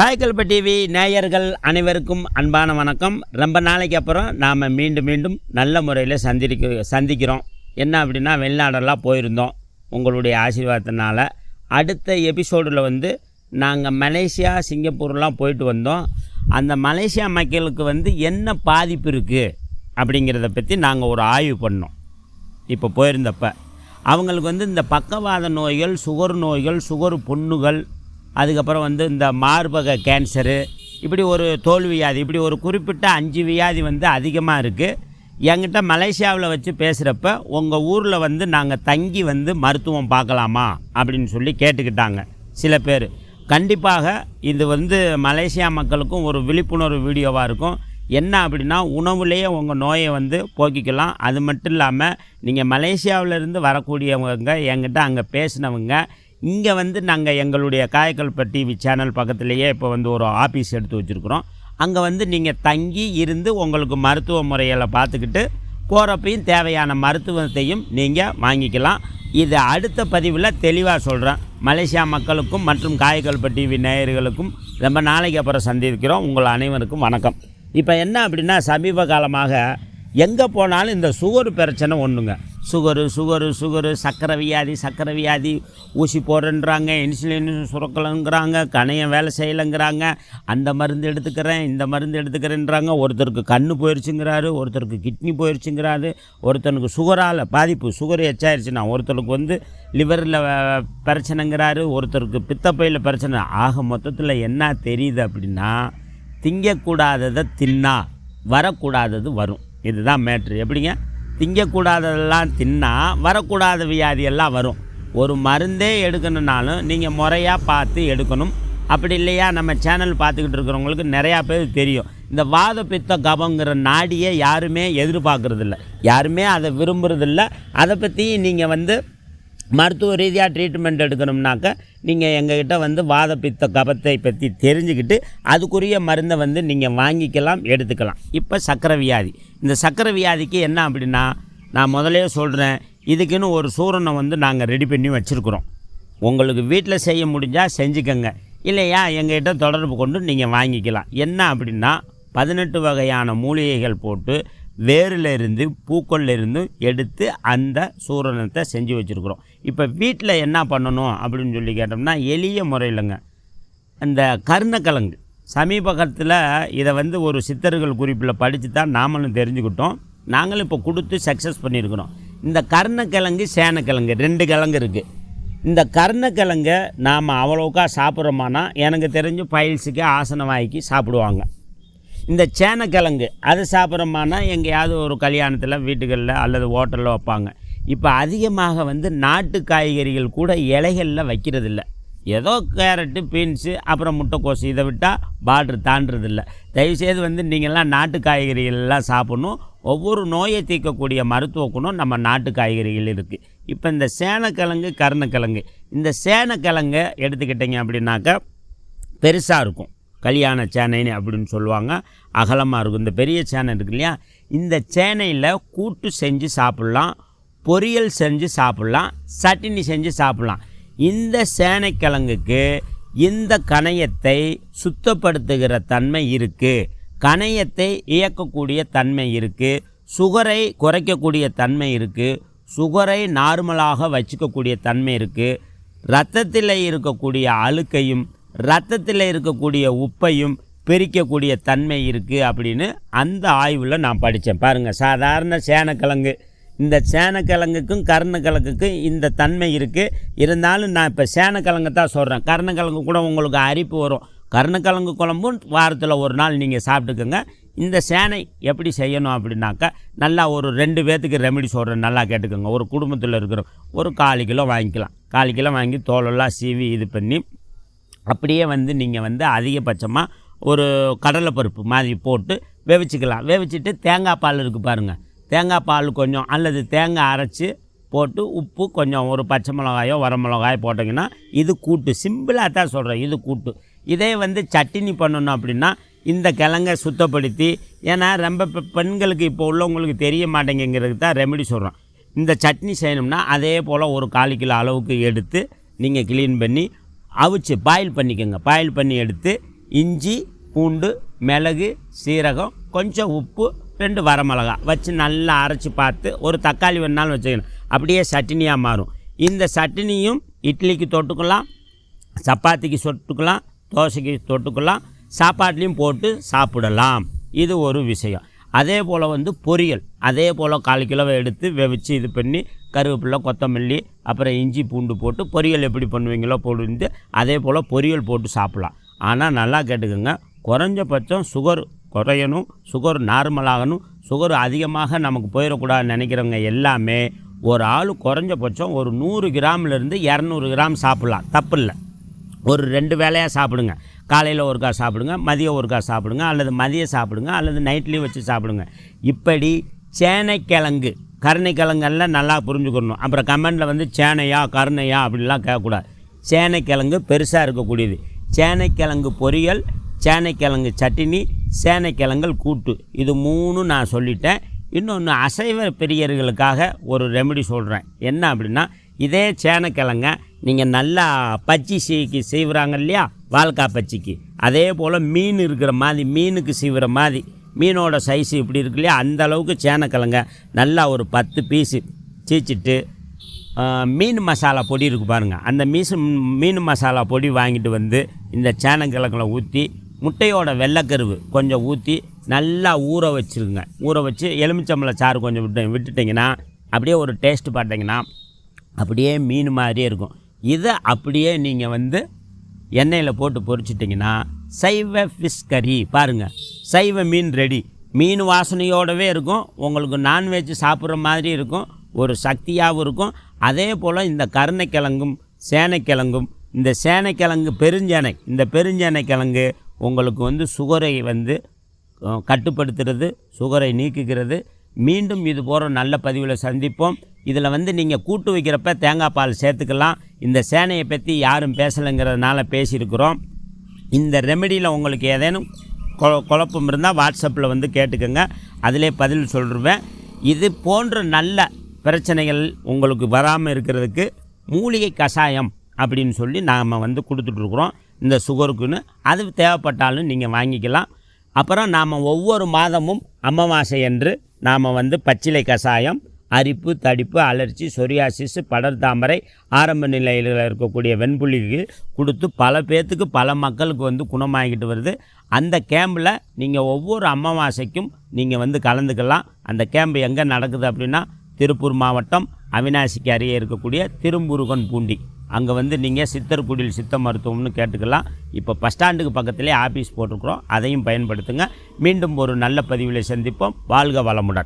காய்கல்ப TV நேயர்கள் அனைவருக்கும் அன்பான வணக்கம். ரொம்ப நாளைக்கு அப்புறம் நாம் மீண்டும் மீண்டும் நல்ல முறையில் சந்திக்க சந்திக்கிறோம். என்ன அப்படின்னா வெளிநாடெல்லாம் போயிருந்தோம். உங்களுடைய ஆசீர்வாதத்தினால. அடுத்த எபிசோடில் வந்து நாங்கள் மலேசியா சிங்கப்பூர்லாம் போயிட்டு வந்தோம். அந்த மலேசியா மக்களுக்கு வந்து என்ன பாதிப்பு இருக்குது அப்படிங்கிறத பற்றி நாங்கள் ஒரு ஆய்வு பண்ணோம். இப்போ போயிருந்தப்ப. அவங்களுக்கு வந்து இந்த பக்கவாத நோய்கள் சுகர் நோய்கள் சுகர் புண்ணுகள் அதுக்கப்புறம் வந்து இந்த மார்பக கேன்சரு இப்படி ஒரு தோல் வியாதி இப்படி ஒரு குறிப்பிட்ட அஞ்சு வியாதி வந்து அதிகமாக இருக்குது என்கிட்ட மலேசியாவில் வச்சு பேசுகிறப்ப உங்கள் ஊரில் வந்து நாங்கள் தங்கி வந்து மருத்துவம் பார்க்கலாமா? அப்படின்னு சொல்லி கேட்டுக்கிட்டாங்க சில பேர். கண்டிப்பாக இது வந்து மலேசியா மக்களுக்கும் ஒரு விழிப்புணர்வு வீடியோவாக இருக்கும். என்ன அப்படின்னா உணவுலேயே உங்கள் நோயை வந்து போக்கிக்கலாம். அது மட்டும் இல்லாமல் நீங்கள் மலேசியாவிலேருந்து வரக்கூடியவங்க என்கிட்ட அங்கே பேசினவங்க இங்கே வந்து நாங்கள் எங்களுடைய காயக்கல்ப டிவி சேனல் பக்கத்துலேயே இப்போ வந்து ஒரு ஆஃபீஸ் எடுத்து வச்சுருக்குறோம். அங்கே வந்து நீங்கள் தங்கி இருந்து உங்களுக்கு மருத்துவ முறைகளை பார்த்துக்கிட்டு போகிறப்பையும் தேவையான மருத்துவத்தையும் நீங்கள் வாங்கிக்கலாம். இது அடுத்த பதிவில் தெளிவாக சொல்கிறேன் மலேசியா மக்களுக்கும் மற்றும் காயக்கல்ப டிவி நேயர்களுக்கும் ரொம்ப நாளைக்கு அப்புறம் சந்திக்கிறோம். உங்கள் அனைவருக்கும் வணக்கம். இப்போ என்ன அப்படின்னா சமீப காலமாக எங்கே போனாலும் இந்த சுகர் பிரச்சனை ஒன்றுங்க சுகரு சுகரு சுகரு சக்கரை வியாதி சக்கரை வியாதி. ஊசி போடுறேன்றாங்க இன்சுலின் சுரக்கலைங்கிறாங்க கணையம் வேலை செய்யலைங்கிறாங்க. அந்த மருந்து எடுத்துக்கிறேன் இந்த மருந்து எடுத்துக்கிறேன்றாங்க. ஒருத்தருக்கு கண்ணு போயிடுச்சுங்கிறாரு ஒருத்தருக்கு கிட்னி போயிடுச்சுங்கிறாரு ஒருத்தனுக்கு சுகரால் பாதிப்பு சுகர் எச்சாயிருச்சுன்னா ஒருத்தருக்கு வந்து லிவரில் பிரச்சனைங்கிறாரு. ஒருத்தருக்கு பித்தப்பையில் பிரச்சனை. ஆக மொத்தத்தில் என்ன தெரியுது அப்படின்னா திங்கக்கூடாததை தின்னா வரக்கூடாதது வரும். இதுதான் மேட்ரு. எப்படிங்க? திங்கக்கூடாததெல்லாம் தின்னா வரக்கூடாத வியாதியெல்லாம் வரும். ஒரு மருந்தே எடுக்கணுன்னாலும் நீங்கள் முறையாக பார்த்து எடுக்கணும். அப்படி இல்லையா? நம்ம சேனல் பார்த்துக்கிட்டு இருக்கிறவங்களுக்கு நிறையா பேர் தெரியும். இந்த வாத பித்த கபங்கிற நாடியை யாருமே எதிர்பார்க்குறதில்ல. யாருமே அதை விரும்புகிறதில்ல அதை பற்றி நீங்கள் வந்து மருத்துவ ரீதியாக ட்ரீட்மெண்ட் எடுக்கணும்னாக்க நீங்கள் எங்ககிட்ட வந்து வாத பித்த கபத்தை பற்றி தெரிஞ்சுக்கிட்டு அதுக்குரிய மருந்தை வந்து நீங்கள் வாங்கிக்கலாம் எடுத்துக்கலாம். இப்போ சக்கரை வியாதி. இந்த சக்கரை வியாதிக்கு என்ன அப்படின்னா நான் முதலே சொல்கிறேன் இதுக்குன்னு ஒரு சூரணம் வந்து நாங்கள் ரெடி பண்ணி வச்சுருக்குறோம். உங்களுக்கு வீட்டில் செய்ய முடிஞ்சால் செஞ்சுக்கோங்க. இல்லையா எங்ககிட்ட தொடர்பு கொண்டு நீங்கள் வாங்கிக்கலாம். என்ன அப்படின்னா பதினெட்டு வகையான மூலிகைகள் போட்டு வேரில் இருந்து இருந்து எடுத்து அந்த சூரணத்தை செஞ்சு வச்சுருக்குறோம். இப்போ வீட்டில் என்ன பண்ணணும் அப்படின்னு சொல்லி கேட்டோம்னா எளிய முறையிலங்க. அந்த கருணக்கிழங்கு. சமீபகத்தில் இதை வந்து ஒரு சித்தர்கள் குறிப்பில் படித்து தான் நாமளும் தெரிஞ்சுக்கிட்டோம். நாங்களும் இப்போ கொடுத்து சக்ஸஸ் பண்ணியிருக்கிறோம். இந்த கருணக்கிழங்கு சேனக்கிழங்கு ரெண்டு கிழங்கு இருக்குது இந்த கருணக்கிழங்கை நாம் அவ்வளோக்கா சாப்பிட்றோமானா எனக்கு தெரிஞ்சு பைல்ஸுக்கு ஆசன வாய்க்கு சாப்பிடுவாங்க. இந்த சேனக்கிழங்கு அது சாப்பிட்றோமானா எங்கேயாவது ஒரு கல்யாணத்தில் வீட்டுகளில் அல்லது ஹோட்டலில் வைப்பாங்க. இப்போ அதிகமாக வந்து நாட்டு காய்கறிகள் கூட இலைகளில் வைக்கிறதில்ல. ஏதோ கேரட்டு பீன்ஸு அப்புறம் முட்டைக்கோசு இதை விட்டால் பார்டர் தாண்டுறதில்ல. தயவுசெய்து வந்து நீங்கள்லாம் நாட்டு காய்கறிகள் எல்லாம் சாப்பிடணும். ஒவ்வொரு நோயை தீர்க்கக்கூடிய மருத்துவ குணம் நம்ம நாட்டு காய்கறிகள் இருக்குது இப்போ இந்த சேனக்கிழங்கு கருணக்கிழங்கு. இந்த சேனக்கிழங்கை எடுத்துக்கிட்டிங்க அப்படின்னாக்கா பெருசாக இருக்கும். கல்யாண சேனைன்னு அப்படின்னு சொல்லுவாங்க. அகலமாக இருக்கும். இந்த பெரிய சேனை இருக்கு இல்லையா? இந்த சேனையில் கூட்டு செஞ்சு சாப்பிட்லாம் பொரியல் செஞ்சு சாப்பிட்லாம் சட்டினி செஞ்சு சாப்பிட்லாம். இந்த சேனைக்கிழங்குக்கு இந்த கணையத்தை சுத்தப்படுத்துகிற தன்மை இருக்குது கணையத்தை இயக்கக்கூடிய தன்மை இருக்குது சுகரை குறைக்கக்கூடிய தன்மை இருக்குது சுகரை நார்மலாக வச்சுக்கக்கூடிய தன்மை இருக்குது ரத்தத்தில் இருக்கக்கூடிய அழுக்கையும் ரத்தத்தில் இருக்கக்கூடிய உப்பையும் பிரிக்கக்கூடிய தன்மை இருக்குது அப்படின்னு அந்த ஆய்வில் நான் படித்தேன் பாருங்கள் சாதாரண சேனக்கிழங்கு. இந்த சேனக்கிழங்குக்கும் கருணக்கிழங்குக்கும் இந்த தன்மை இருக்குது இருந்தாலும் நான் இப்போ சேனக்கிழங்கு தான் சொல்கிறேன் கருணக்கிழங்கு கூட உங்களுக்கு அரிப்பு வரும். கருணக்கிழங்கு குழம்பும் வாரத்தில் ஒரு நாள் நீங்கள் சாப்பிட்டுக்கோங்க. இந்த சேனை எப்படி செய்யணும் அப்படின்னாக்கா நல்லா ஒரு ரெண்டு பேர்த்துக்கு ரெமெடி சொல்கிறேன் நல்லா கேட்டுக்கோங்க. ஒரு குடும்பத்தில் இருக்கிற ஒரு கால் கிலோ வாங்கிக்கலாம். கால் கிலோ வாங்கி தோலெல்லாம் சீவி இது பண்ணி அப்படியே வந்து நீங்கள் வந்து அதிகபட்சமாக ஒரு கடலைப்பருப்பு மாதிரி போட்டு வேவிச்சிக்கலாம். வேவிச்சிட்டு தேங்காய் பால் இருக்குது பாருங்கள் தேங்காய் பால் கொஞ்சம் அல்லது தேங்காய் அரைச்சி போட்டு உப்பு கொஞ்சம் ஒரு பச்சை மிளகாயோ வர மிளகாயோ போட்டிங்கன்னா இது கூட்டு. சிம்பிளாக தான் சொல்கிறேன் இது கூட்டு. இதே வந்து சட்டினி பண்ணணும் அப்படின்னா இந்த கிழங்கை சுத்தப்படுத்தி ஏன்னா ரொம்ப பெண்களுக்கு இப்போ உள்ளவங்களுக்கு தெரிய மாட்டேங்கிறதுக்கு தான் ரெமெடி சொல்கிறோம் இந்த சட்னி செய்யணும்னா அதே போல் ஒரு கால் கிலோ அளவுக்கு எடுத்து நீங்கள் க்ளீன் பண்ணி அவிச்சு பாயில் பண்ணிக்கோங்க. பாயில் பண்ணி எடுத்து இஞ்சி பூண்டு மிளகு சீரகம் கொஞ்சம் உப்பு ரெண்டு வரமிளகா வச்சு நல்லா அரைச்சி பார்த்து ஒரு தக்காளி வேணாலும் வச்சுக்கணும். அப்படியே சட்னியாக மாறும். இந்த சட்னியும் இட்லிக்கு தொட்டுக்கலாம் சப்பாத்திக்கு தொட்டுக்கலாம் தோசைக்கு தொட்டுக்கலாம் சாப்பாட்லேயும் போட்டு சாப்பிடலாம். இது ஒரு விஷயம். அதே போல் வந்து பொரியல். அதே போல் கால் கிலோவை எடுத்து வெவிச்சு இது பண்ணி கருவேப்பிலை கொத்தமல்லி அப்புறம் இஞ்சி பூண்டு போட்டு பொரியல் எப்படி பண்ணுவீங்களோ போட்டு அதே போல் பொரியல் போட்டு சாப்பிட்லாம். ஆனால் நல்லா கேட்டுக்கோங்க. குறைஞ்சபட்சம் சுகர் குறையணும். சுகர் நார்மலாகணும் சுகர் அதிகமாக நமக்கு போயிடக்கூடாதுன்னு நினைக்கிறவங்க எல்லாமே ஒரு ஆள் குறைஞ்சபட்சம் ஒரு நூறு கிராம்லேருந்து இரநூறு கிராம் சாப்பிட்லாம். தப்பு இல்லை. ஒரு ரெண்டு வேலையாக சாப்பிடுங்க. காலையில் ஒருக்கா சாப்பிடுங்க மதியம் ஒருக்கா சாப்பிடுங்க அல்லது மதியம் சாப்பிடுங்க அல்லது நைட்லேயும் வச்சு சாப்பிடுங்க. இப்படி சேனைக்கிழங்கு கருணைக்கிழங்கெல்லாம் நல்லா புரிஞ்சுக்கணும். அப்புறம் கமெண்டில் வந்து சேனையா கருணையா அப்படிலாம் கேட்கக்கூடாது. சேனைக்கிழங்கு பெருசாக இருக்கக்கூடியது. சேனைக்கிழங்கு பொரியல் சேனைக்கிழங்கு சட்னி சேனைக்கிழங்கல் கூட்டு. இது மூணும் நான் சொல்லிட்டேன். இன்னொன்று அசைவ பிரியர்களுக்காக ஒரு ரெமெடி சொல்கிறேன் என்ன அப்படின்னா இதே சேனைக்கிழங்கை நீங்கள் நல்லா பச்சி சீக்கு செய்கிறாங்க இல்லையா? வால்காய் பச்சிக்கு அதே போல் மீன் இருக்கிற மாதிரி மீனுக்கு சீவுற மாதிரி மீனோட சைஸ் இப்படி இருக்கு இல்லையா? அந்த அளவுக்கு சேனக்கிழங்க. நல்லா ஒரு பத்து பீஸு சீச்சிட்டு மீன் மசாலா பொடி இருக்கு பாருங்கள் அந்த மீசு மீன் மசாலா பொடி வாங்கிட்டு வந்து இந்த சேனக்கிழங்குல ஊற்றி முட்டையோட வெள்ளைக்கருவு கொஞ்சம் ஊற்றி நல்லா ஊற வச்சுருங்க. ஊற வச்சு எலுமிச்சம்பளை சாறு கொஞ்சம் விட்டு விட்டுட்டிங்கன்னா அப்படியே ஒரு டேஸ்ட்டு பார்த்தீங்கன்னா அப்படியே மீன் மாதிரியே இருக்கும். இதை அப்படியே நீங்கள் வந்து எண்ணெயில் போட்டு பொரிச்சிட்டிங்கன்னா சைவ ஃபிஷ் கறி பாருங்கள் சைவ மீன் ரெடி மீன் வாசனையோடவே இருக்கும். உங்களுக்கு நான்வெஜ் சாப்பிட்ற மாதிரி இருக்கும். ஒரு சக்தியாகவும் இருக்கும். அதே போல் இந்த கருணைக்கிழங்கும் சேனைக்கிழங்கும் இந்த சேனைக்கிழங்கு பெருஞ்சேனை இந்த பெருஞ்சேனை கிழங்கு உங்களுக்கு வந்து சுகரை வந்து கட்டுப்படுத்துறது சுகரை நீக்குகிறது. மீண்டும் இது போகிற நல்ல பதிவில் சந்திப்போம். இதில் வந்து நீங்கள் கூட்டு வைக்கிறப்ப தேங்காய் பால் சேர்த்துக்கலாம். இந்த சேனையை பற்றி யாரும் பேசலைங்கிறதுனால பேசியிருக்கிறோம். இந்த ரெமெடியில் உங்களுக்கு ஏதேனும் கொ- குழப்பம் இருந்தால் வாட்ஸ்அப்பில் வந்து கேட்டுக்கோங்க. அதிலே பதில் சொல்லிடுவேன் இது போன்ற நல்ல பிரச்சனைகள் உங்களுக்கு வராமல் இருக்கிறதுக்கு மூலிகை கஷாயம் அப்படின்னு சொல்லி நாம் வந்து கொடுத்துட்ருக்குறோம். இந்த சுகருக்குன்னு அது தேவைப்பட்டாலும் நீங்கள் வாங்கிக்கலாம். அப்புறம் நாம் ஒவ்வொரு மாதமும் அமாவாசை என்று நாம் வந்து பச்சிலை கஷாயம் அரிப்பு தடிப்பு அலர்ச்சி சொரியாசிஸ் படர் தாமரை ஆரம்ப நிலையில் இருக்கக்கூடிய வெண்புள்ளிக்கு கொடுத்து பல பேர்த்துக்கு பல மக்களுக்கு வந்து குணமாகிட்டு வருது. அந்த கேம்பில் நீங்கள் ஒவ்வொரு அமாவாசைக்கும் நீங்கள் வந்து கலந்துக்கலாம். அந்த கேம்ப் எங்கே நடக்குது அப்படின்னா திருப்பூர் மாவட்டம் அவினாசிக்கு அருகே இருக்கக்கூடிய திருமுருகன் பூண்டி. அங்கே வந்து நீங்கள் சித்தர்குடியில் சித்த மருத்துவம்னு கேட்டுக்கலாம். இப்போ பஸ் ஸ்டாண்டுக்கு பக்கத்திலே ஆஃபீஸ் போட்டிருக்கிறோம். அதையும் பயன்படுத்துங்க. மீண்டும் ஒரு நல்ல பதிவில் சந்திப்போம். வாழ்க வளமுடன்.